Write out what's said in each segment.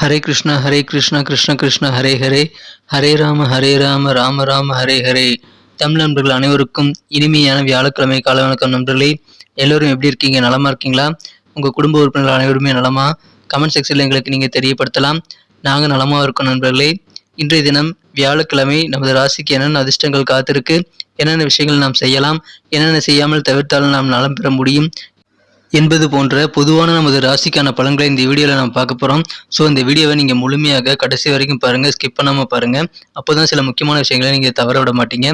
ஹரே கிருஷ்ணா ஹரே கிருஷ்ணா கிருஷ்ண கிருஷ்ண ஹரே ஹரே. ஹரே ராம ஹரே ராம ராம ராம ஹரே ஹரே. தமிழ் நண்பர்கள் அனைவருக்கும் இனிமையான வியாழக்கிழமை கால வணக்கம் நண்பர்களே. எல்லோரும் எப்படி இருக்கீங்க? நலமா இருக்கீங்களா? உங்க குடும்ப உறுப்பினர்கள் அனைவருமே நலமா? கமெண்ட் செக்ஷனில் எங்களுக்கு நீங்க தெரியப்படுத்தலாம். நாங்கள் நலமா இருக்கோம் நண்பர்களே. இன்றைய தினம் வியாழக்கிழமை நமது ராசிக்கு என்னென்ன அதிர்ஷ்டங்கள் காத்திருக்கு என்னென்ன விஷயங்கள் நாம் செய்யலாம் என்னென்ன செய்யாமல் தவிர்த்தாலும் நாம் நலம் பெற முடியும் என்பது போன்ற பொதுவான நமது ராசிக்கான பலன்களை இந்த வீடியோவில் நம்ம பார்க்க போகிறோம் ஸோ இந்த வீடியோவை நீங்கள் முழுமையாக கடைசி வரைக்கும் பாருங்கள் ஸ்கிப் பண்ணாமல் பாருங்கள் அப்போ தான் சில முக்கியமான விஷயங்களை நீங்கள் தவற விட மாட்டீங்க.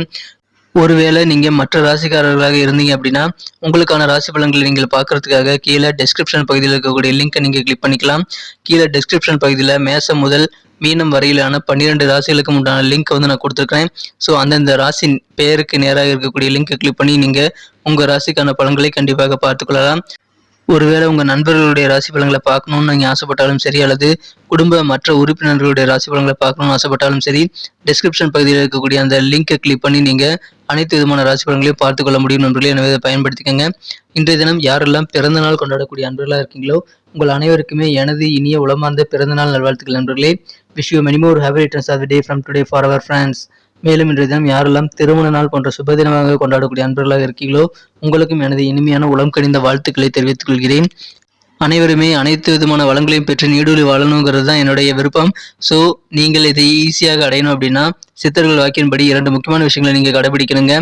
ஒருவேளை நீங்கள் மற்ற ராசிக்காரர்களாக இருந்தீங்க அப்படின்னா உங்களுக்கான ராசி பலன்களை நீங்கள் பார்க்கறதுக்காக கீழே டெஸ்கிரிப்ஷன் பகுதியில் இருக்கக்கூடிய லிங்கை நீங்கள் கிளிக் பண்ணிக்கலாம். கீழே டெஸ்கிரிப்ஷன் பகுதியில் மேசம் முதல் மீனம் வரையிலான பன்னிரெண்டு ராசிகளுக்கு உண்டான லிங்க் வந்து நான் கொடுத்துருக்கேன் ஸோ அந்தந்த ராசி பெயருக்கு நேராக இருக்கக்கூடிய லிங்க்கை கிளிக் பண்ணி நீங்கள் உங்கள் ராசிக்கான பலன்களை கண்டிப்பாக பார்த்துக்கொள்ளலாம் ஒருவேளை உங்கள் நண்பர்களுடைய ராசி பலன்களை பார்க்கணும்னு நீங்கள் ஆசைப்பட்டாலும் சரி அல்லது குடும்ப மற்ற உறுப்பினர்களுடைய ராசி பலன்களை பார்க்கணும்னு ஆசைப்பட்டாலும் சரி டிஸ்கிரிப்ஷன் பகுதியில் இருக்கக்கூடிய அந்த லிங்கை கிளிக் பண்ணி நீங்கள் அனைத்து விதமான ராசி பலன்களையும் பார்த்து கொள்ள முடியும் நண்பர்களே. எனவே இதை பயன்படுத்திக்கோங்க. இன்றைய தினம் யாரெல்லாம் பிறந்த நாள் கொண்டாடக்கூடிய அன்பர்களாக இருக்கீங்களோ உங்கள் அனைவருக்குமே எனது இனிய உளமார்ந்த பிறந்த நாள் நல்வாழ்த்துக்கள் நண்பர்களே. Wish you many more happy returns of day from today for our friends மேலும் இன்றைய தினம் யாரெல்லாம் திருமண நாள் போன்ற சுப தினமாக கொண்டாடக்கூடிய அன்பர்களாக இருக்கீங்களோ உங்களுக்கும் எனது இனிமையான உளம் கனிந்த வாழ்த்துக்களை தெரிவித்துக் கொள்கிறேன். அனைவருமே அனைத்து விதமான வளங்களையும் பெற்று நீடூழி வாழணுங்கிறது தான் என்னுடைய விருப்பம். ஸோ நீங்கள் இதை ஈஸியாக அடையணும் அப்படின்னா சித்தர்கள் வாக்கின்படி இரண்டு முக்கியமான விஷயங்களை நீங்கள் கடைபிடிக்கணுங்க.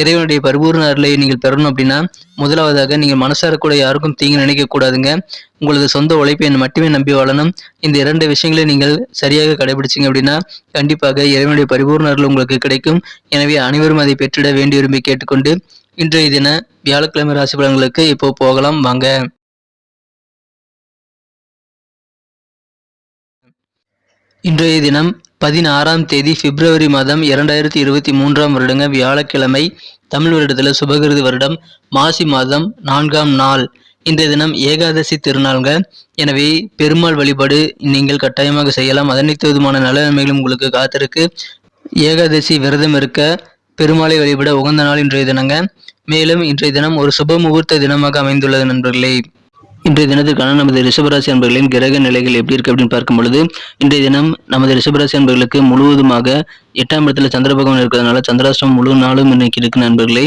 இறைவனுடைய பரிபூர்ண அருளை நீங்கள் பெறணும் அப்படின்னா முதலாவதாக நீங்கள் மனசார கூட யாருக்கும் தீங்கு நினைக்கக்கூடாதுங்க உங்களது சொந்த உழைப்பை மட்டுமே நம்பி வாழணும். இந்த இரண்டு விஷயங்களை நீங்கள் சரியாக கடைபிடிச்சிங்க அப்படின்னா கண்டிப்பாக இறைவனுடைய பரிபூர்ண அருள் உங்களுக்கு கிடைக்கும். எனவே அனைவரும் அதை பெற்றிட வேண்டி விரும்பி கேட்டுக்கொண்டு இன்றைய தின வியாழக்கிழமை ராசி பலன்களுக்கு இப்போ போகலாம். வாங்க. இன்றைய தினம் பதினாறாம் தேதி பிப்ரவரி மாதம் இரண்டாயிரத்தி இருபத்தி மூன்றாம் வருடங்க வியாழக்கிழமை தமிழ் வருடத்தில் சுபகிருதி வருடம் மாசி மாதம் நான்காம் நாள். இன்றைய தினம் ஏகாதசி திருநாள்ங்க. எனவே பெருமாள் வழிபாடு நீங்கள் கட்டாயமாக செய்யலாம். அனைத்து விதமான நல்ல நன்மைகளும் உங்களுக்கு காத்திருக்கு. ஏகாதசி விரதம் இருக்க பெருமாளை வழிபட உகந்த நாள் இன்றைய தினங்க. மேலும் இன்றைய தினம் ஒரு சுப முகூர்த்த தினமாக அமைந்துள்ளது நண்பர்களே. இன்றைய தினத்திற்கான நமது ரிஷபராசி அன்பர்களின் கிரக நிலைகள் எப்படி இருக்கு அப்படின்னு பார்க்கும் பொழுது இன்றைய தினம் நமது ரிஷபராசி அன்பர்களுக்கு முழுவதுமாக எட்டாம் இடத்துல சந்திர பகவான் இருக்கிறதுனால சந்திராஷ்டம் முழு நாளும் இன்னைக்கு இருக்கு நண்பர்களே.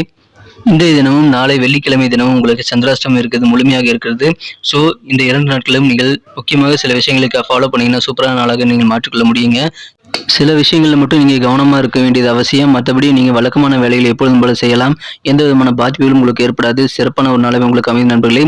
இன்றைய தினமும் நாளை வெள்ளிக்கிழமை தினமும் உங்களுக்கு சந்திராஷ்டம் இருக்கிறது முழுமையாக இருக்கிறது. ஸோ இந்த இரண்டு நாட்களும் நீங்கள் முக்கியமாக சில விஷயங்களுக்கு ஃபாலோ பண்ணீங்கன்னா சூப்பரான நாளாக நீங்கள் மாற்றிக்கொள்ள முடியுங்க. சில விஷயங்களில் மட்டும் நீங்கள் கவனமாக இருக்க வேண்டியது அவசியம். மற்றபடி நீங்கள் வழக்கமான வேலைகளை எப்பொழுதும் போல செய்யலாம். எந்த விதமான பாதிப்புகளும் உங்களுக்கு ஏற்படாது. சிறப்பான ஒரு நாளை உங்களுக்கு அமையும் நண்பர்களே.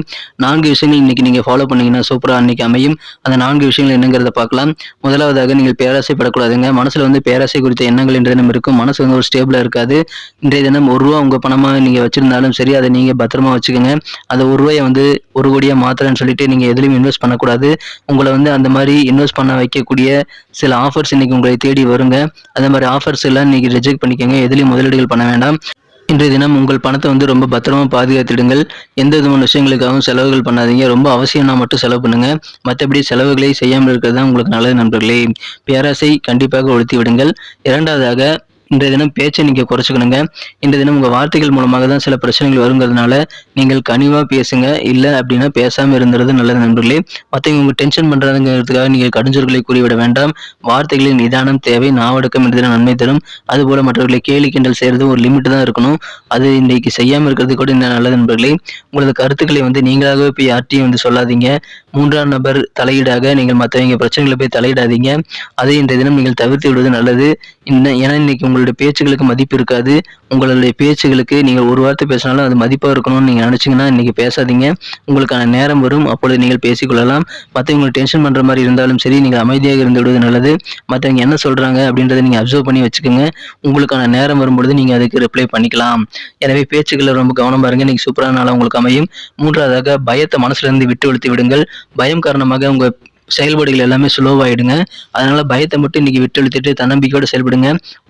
நான்கு விஷயங்கள் இன்னைக்கு நீங்கள் ஃபாலோ பண்ணீங்கன்னா சூப்பராக அன்னைக்கு அமையும். அந்த நான்கு விஷயங்கள் என்னங்கிறத பார்க்கலாம். முதலாவதாக நீங்கள் பேராசைப்படக்கூடாதுங்க. மனசில் வந்து பேராசை குறித்த எண்ணங்கள் இன்றைய தினம் இருக்கும். மனசு வந்து ஒரு ஸ்டேபிளாக இருக்காது. இன்றைய தினம் ஒரு ரூபா உங்கள் பணமாக நீங்கள் வச்சிருந்தாலும் சரி அதை நீங்கள் பத்திரமா வச்சுக்கோங்க. அந்த ஒரு ரூபாயை வந்து ஒரு கோடியாக மாத்திரன்னு சொல்லிட்டு நீங்கள் எதுலையும் இன்வெஸ்ட் பண்ணக்கூடாது. உங்களை வந்து அந்த மாதிரி இன்வெஸ்ட் பண்ண வைக்கக்கூடிய சில ஆஃபர்ஸ் இன்னைக்கு உங்களை தேடி வருங்க. அதே மாதிரி ஆஃபர்ஸ் எல்லாம் இன்னைக்கு ரிஜெக்ட் பண்ணிக்கோங்க. எதுலேயும் முதலீடுகள் பண்ண வேண்டாம். இன்றைய தினம் உங்கள் பணத்தை வந்து ரொம்ப பத்திரமா பாதுகாத்திடுங்கள். எந்த விதமான விஷயங்களுக்காகவும் செலவுகள் பண்ணாதீங்க. ரொம்ப அவசியம்னா மட்டும் செலவு பண்ணுங்க. மற்றபடி செலவுகளை செய்யாமல் இருக்கிறது தான் உங்களுக்கு நல்லது நண்பர்களே. பேராசை கண்டிப்பாக ஒழுத்தி விடுங்கள் இரண்டாவதாக இன்றைய தினம் பேச்சை நீங்கள் குறைச்சிக்கணுங்க. இன்றைய தினம் உங்கள் வார்த்தைகள் மூலமாக தான் சில பிரச்சனைகள் வருங்கிறதுனால நீங்கள் கனிவாக பேசுங்க. இல்லை அப்படின்னா பேசாமல் இருந்துறது நல்லது நண்பர்களே. மற்றவங்க உங்கள் டென்ஷன் பண்ணுறதுங்கிறதுக்காக நீங்கள் கடுஞ்சொர்களை கூறிவிட வேண்டாம். வார்த்தைகளின் நிதானம் தேவை நாவடக்கம் என்ற நன்மை தரும். அதுபோல் மற்றவர்களை கேலி கிண்டல் செய்கிறது ஒரு லிமிட் தான் இருக்கணும். அது இன்றைக்கு செய்யாமல் இருக்கிறது கூட இன்னும் நல்லது நண்பர்களே. உங்களது கருத்துக்களை வந்து நீங்களாகவே போய் யார்ட்டையும் வந்து சொல்லாதீங்க. மூன்றாம் நபர் தலையீடாக நீங்கள் மற்றவங்க பிரச்சனைகளை போய் தலையிடாதீங்க. அதை இன்றைய தினம் நீங்கள் தவிர்த்து விடுவது நல்லது. இன்னும் ஏன்னா இன்னைக்கு உங்களுடைய பேச்சுகளுக்கு மதிப்பு இருக்காது. உங்களுடைய பேச்சுகளுக்கு நீங்கள் ஒரு வார்த்தை பேசினாலும் அது மதிப்பாக இருக்கணும்னு நீங்கள் நினச்சிங்கன்னா இன்றைக்கி பேசாதீங்க. உங்களுக்கான நேரம் வரும். அப்பொழுது நீங்கள் பேசிக்கொள்ளலாம். மற்றவங்க டென்ஷன் பண்ணுற மாதிரி இருந்தாலும் சரி நீங்கள் அமைதியாக இருந்து விடுவது நல்லது. மற்றவங்க என்ன சொல்கிறாங்க அப்படின்றத நீங்கள் அப்சர்வ் பண்ணி வச்சுக்கோங்க. உங்களுக்கான நேரம் வரும்பொழுது நீங்கள் அதுக்கு ரிப்ளை பண்ணிக்கலாம். எனவே பேச்சுக்களை ரொம்ப கவனம் பாருங்க நீங்கள் சூப்பரான நாளாக உங்களுக்கு அமையும். மூன்றாவதாக பயத்தை மனசுலேருந்து விட்டு விழுத்து விடுங்கள். பயம் காரணமாக உங்கள் செயல்பாடுகள் எல்லாமே ஸ்லோவாயிடுங்க அதனால பயத்தை மட்டும் இன்னைக்கு விட்டெழுத்திட்டு தன்னம்பிக்கையோடு தன்னம்பிக்கையோட செயல்படுங்க.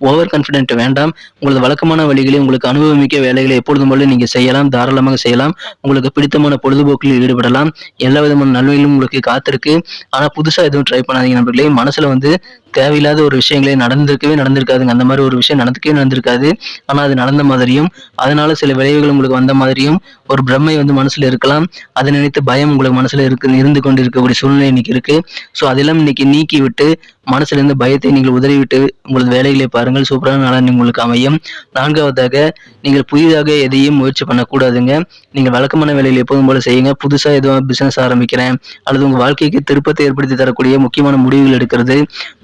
ஓவர் கான்ஃபிடென்ட் வேண்டாம். உங்களது வழக்கமான வழிகளை உங்களுக்கு அனுபவமிக்க வேலைகளை எப்பொழுதும் போல நீங்க செய்யலாம். தாராளமாக செய்யலாம். உங்களுக்கு பிடித்தமான பொழுதுபோக்கில் ஈடுபடலாம். எல்லா விதமான நன்மைகளும் உங்களுக்கு காத்திருக்கு. ஆனா புதுசா எதுவும் ட்ரை பண்ணாதீங்க நண்பர்களே. மனசுல வந்து தேவையில்லாத ஒரு விஷயங்களே நடந்திருக்கவே நடந்திருக்காதுங்க. அந்த மாதிரி ஒரு விஷயம் நடந்துக்கவே நடந்திருக்காது. ஆனா அது நடந்த மாதிரியும் அதனால சில விளைவுகள் உங்களுக்கு வந்த மாதிரியும் ஒரு பிரம்மை வந்து மனசுல இருக்கலாம். அதை நினைத்து பயம் உங்களுக்கு மனசுல இருக்கு இருந்து கொண்டு இருக்கக்கூடிய சூழ்நிலை இன்னைக்கு இருக்கு. இருக்கு. ஸோ அதெல்லாம் இன்னைக்கு நீக்கி விட்டு மனசுல இருந்து பயத்தை நீங்கள் உதறிவிட்டு உங்களது வேலைகளை பாருங்கள். சூப்பரான நாளாக உங்களுக்கு அமையும். நான்காவதாக நீங்கள் புதிதாக எதையும் முயற்சி பண்ணக்கூடாதுங்க. நீங்கள் வழக்கமான வேலையில் எப்போதும் போல செய்யுங்க. புதுசாக எதுவும் பிசினஸ் ஆரம்பிக்கிறேன். அல்லது உங்க வாழ்க்கைக்கு திருப்பத்தை ஏற்படுத்தி தரக்கூடிய முக்கியமான முடிவுகள் எடுக்கிறது.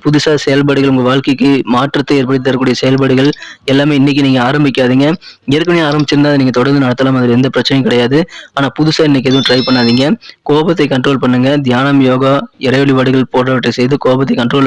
புதுசா செயல்பாடுகள் உங்க வாழ்க்கைக்கு மாற்றத்தை ஏற்படுத்தி தரக்கூடிய செயல்பாடுகள் எல்லாமே இன்னைக்கு நீங்க ஆரம்பிக்காதீங்க. ஏற்கனவே ஆரம்பிச்சிருந்தா அதை நீங்க தொடர்ந்து நடத்தலாம். அதில் எந்த பிரச்சனையும் கிடையாது. ஆனா புதுசா இன்னைக்கு எதுவும் ட்ரை பண்ணாதீங்க. கோபத்தை கண்ட்ரோல் பண்ணுங்க. தியானம் யோகா இறை வழிபாடுகள் போன்றவற்றை செய்து கோபத்தை கண்ட்ரோல்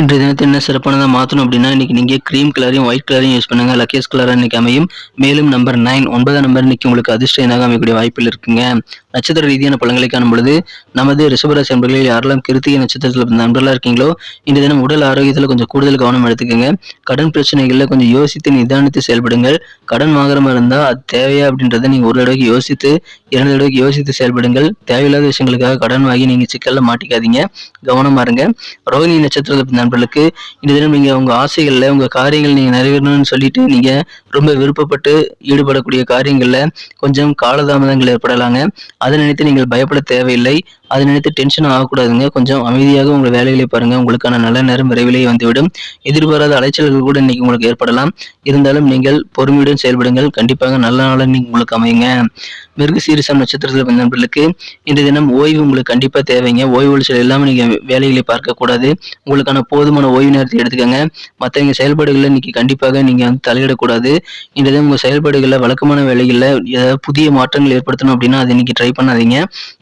இன்றைய தினத்தை என்ன சிறப்பானதாக மாற்றணும் அப்படின்னா இன்னைக்கு நீங்கள் க்ரீம் கலரையும் ஒயிட் கலரையும் யூஸ் பண்ணுங்க. லக்கேஸ் கலராக இன்னைக்கு அமையும். மேலும் நம்பர் நைன் ஒன்பதாம் நம்பர் இன்னைக்கு உங்களுக்கு அதிர்ஷ்ட எண்ணாக அமையக்கூடிய வாய்ப்பில் இருக்குங்க. நட்சத்திர ரீதியான பழங்களை காணும் பொழுது நமது ரிஷபராசி நண்பர்களில் யாரெல்லாம் கிருத்திகை நட்சத்திரத்தில் நண்பர்களாக இருக்கீங்களோ இன்றைய தினம் உடல் ஆரோக்கியத்தில் கொஞ்சம் கூடுதல் கவனம் எடுத்துக்கோங்க. கடன் பிரச்சனைகளில் கொஞ்சம் யோசித்து நிதானித்து செயல்படுங்கள். கடன் வாங்குற மாதிரி இருந்தால் அது தேவையா அப்படின்றத நீங்கள் ஒரு தடவைக்கு யோசித்து இரண்டு தடவைக்கு யோசித்து செயல்படுங்கள். தேவையில்லாத விஷயங்களுக்காக கடன் வாங்கி நீங்கள் சிக்கலில் மாட்டிக்காதீங்க. கவனமா இருங்க. ரோஹிணி நட்சத்திரத்தில் நண்பர்களுக்கு இந்த தினம் நீங்கள் உங்கள் ஆசைகளில் உங்கள் காரியங்கள் நீங்கள் நிறைவேறணும்னு சொல்லிட்டு நீங்கள் ரொம்ப விருப்பப்பட்டு ஈடுபடக்கூடிய காரியங்களில் கொஞ்சம் காலதாமதங்கள் ஏற்படலாங்க. அதை நினைத்து நீங்கள் பயப்பட தேவையில்லை. அதை நினைத்து டென்ஷன் ஆகக்கூடாதுங்க. கொஞ்சம் அமைதியாக உங்கள் வேலைகளை பாருங்கள் உங்களுக்கான நல்ல நேரம் விரைவிலேயே வந்துவிடும். எதிர்பாராத அலைச்சல்கள் கூட இன்னைக்கு உங்களுக்கு ஏற்படலாம். இருந்தாலும் நீங்கள் பொறுமையுடன் செயல்படுங்கள். கண்டிப்பாக நல்ல நாளாக நீங்கள் உங்களுக்கு அமையுங்க. மிருக சீரிசம் நட்சத்திரத்தில் நண்பர்களுக்கு இந்த தினம் ஓய்வு உங்களுக்கு கண்டிப்பாக தேவைங்க. ஓய்வு ஒழிச்சல் இல்லாமல் நீங்கள் வேலைகளை பார்க்கக்கூடாது. உங்களுக்கான போதுமான ஓய்வு நேரத்தை எடுத்துக்கோங்க. மற்றவங்க செயல்பாடுகளில் இன்னைக்கு கண்டிப்பாக நீங்கள் வந்து தலையிடக்கூடாது. இன்றைய தினம் உங்கள் செயல்பாடுகளில் வழக்கமான வேலைகளில் ஏதாவது புதிய மாற்றங்கள் ஏற்படுத்தணும் அப்படின்னா அதை இன்னைக்கு ட்ரை பண்ணாதீங்க.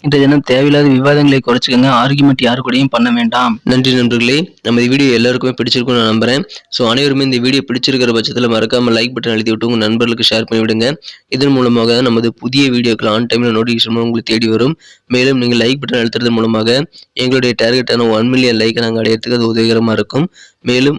இன்றைய தினம் தேவையில்லாத விவாதங்களை குறைச்சிக்கோங்க. ஆர்குமெண்ட் யாரு கூடயும் பண்ண வேண்டாம். நன்றி நண்பர்களே. நம்ம இந்த வீடியோ எல்லாருக்குமே பிடிச்சிருக்கும் நான் நம்புறேன். ஸோ அனைவருமே இந்த வீடியோ பிடிச்சிருக்கிற பட்சத்தில் மறக்காம லைக் பட்டன் அழுத்தி விட்டு உங்கள் நண்பர்களுக்கு ஷேர் பண்ணிவிடுங்க. இதன் மூலமாக நமது புதிய வீடியோக்கள் ஆன் டைமில் நோட்டிஃபிகேஷன் உங்களுக்கு தேடி வரும். மேலும் நீங்கள் லைக் பட்டன் அழுத்துறது மூலமாக எங்களுடைய டார்கெட்டான ஒன் மில்லியன் லைக்கை நாங்கள் அடையிறதுக்கு அது உதவிகரமாக இருக்கும். மேலும்